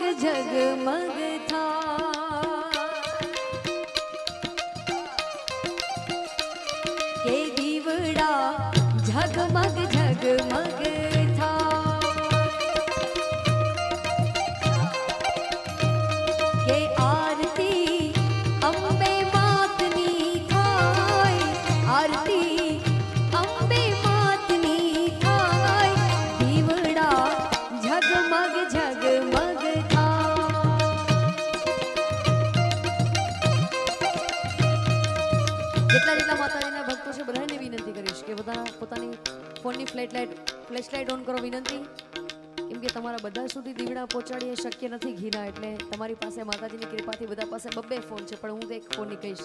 ઝગમગ ફોનની light flash on કરો વિનંતી. કેમ કે તમારા બધા સુધી દીવડા પહોંચાડી શક્ય નથી ઘીના, એટલે તમારી પાસે માતાજીની કૃપાથી બધા પાસે બબ્બે ફોન છે, પણ હું એક ફોનની કહીશ.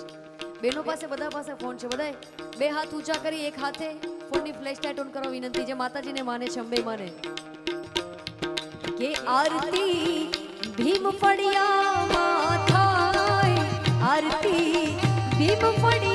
બેનો પાસે બધા પાસે ફોન છે, બધાય. બે હાથ ઊંચા કરી, એક હાથે ફોનની ફ્લેશ લાઇટ ઓન કરો વિનંતી, જે માતાજીને માને છે, અંબે માને. કે આરતી ભીમ ફળિયામાં થાય, આરતી ભીમ ફળિયામાં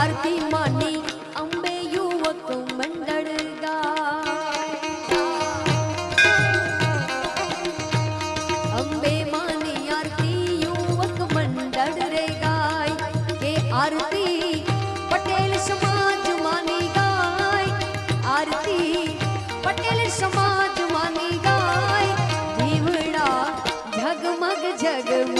આરતી માની અંબે યુવક મંડળ અંબે માની આરતી યુવક મંડળ રે ગાય. કે આરતી પટેલ સમાજ માની ગાય. આરતી પટેલ સમાજ માની ગાય. દીવડા ઝગમગ ઝગમગ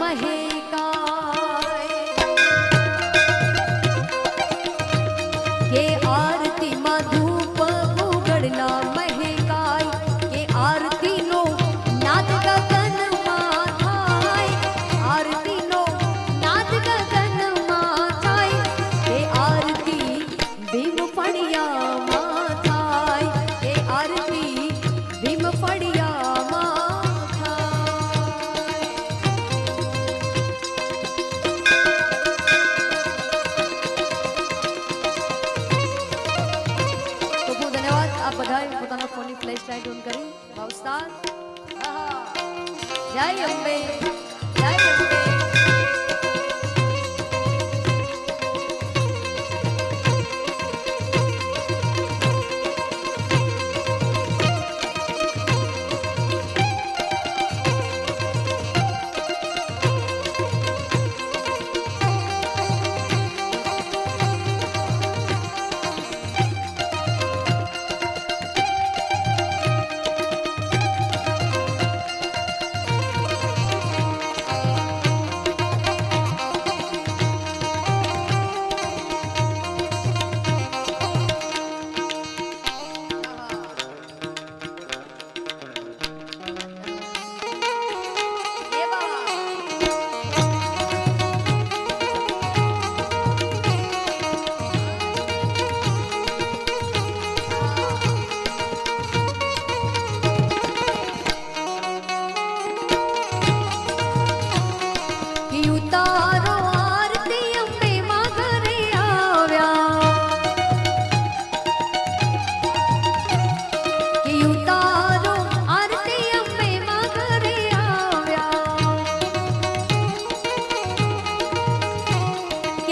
महे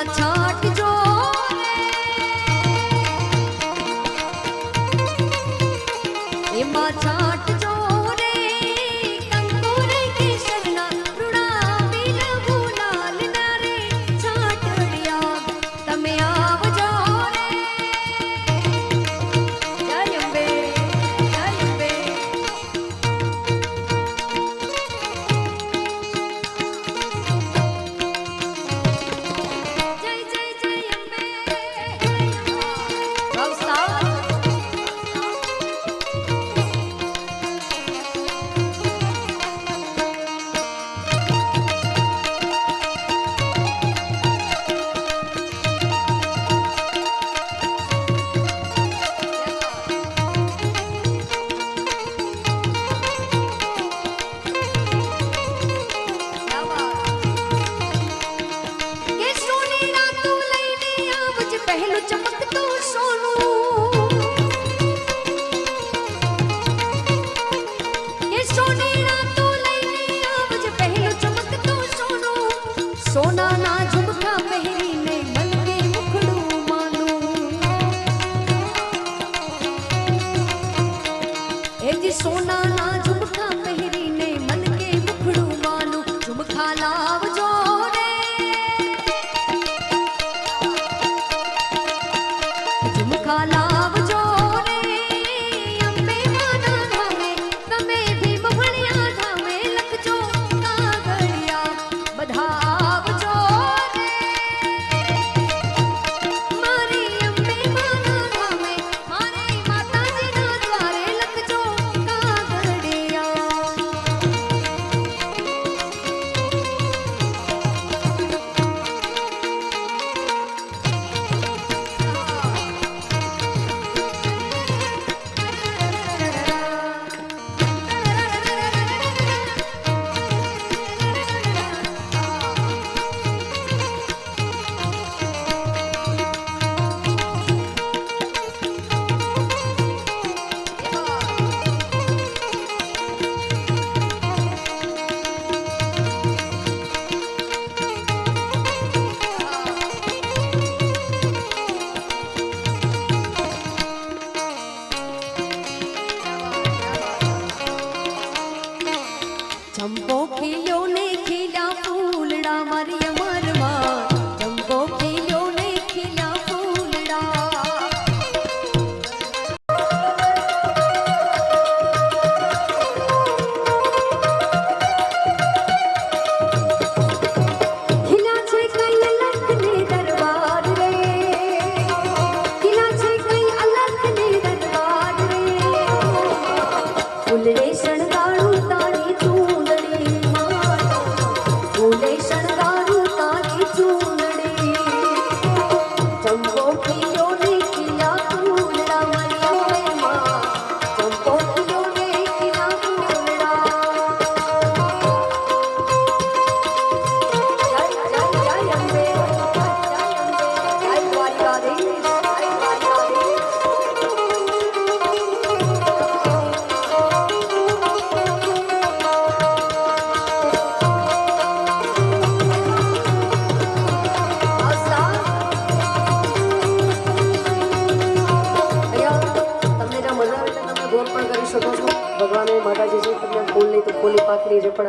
মাছা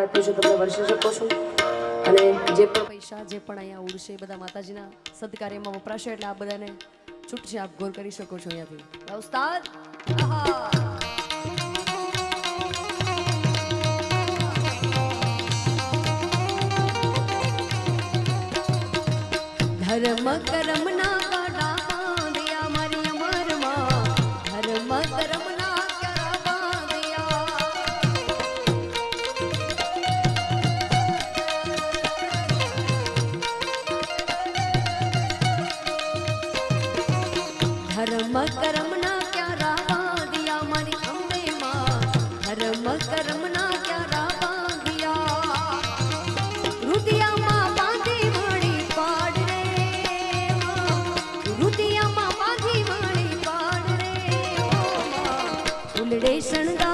પાકડી જે પણ આપ્યું છે તમે વર્ષી શકો છો. અને જે પણ પૈસા જે પણ અહીંયા ઉડશે બધા માતાજીના સદકાર્યમાં વપરાશે, એટલે આ બધાને છૂટશે આપ ગોર કરી શકો છો અહીંયાથી. ઉસ્તાદ! આહા. ફૂલડે શણગાર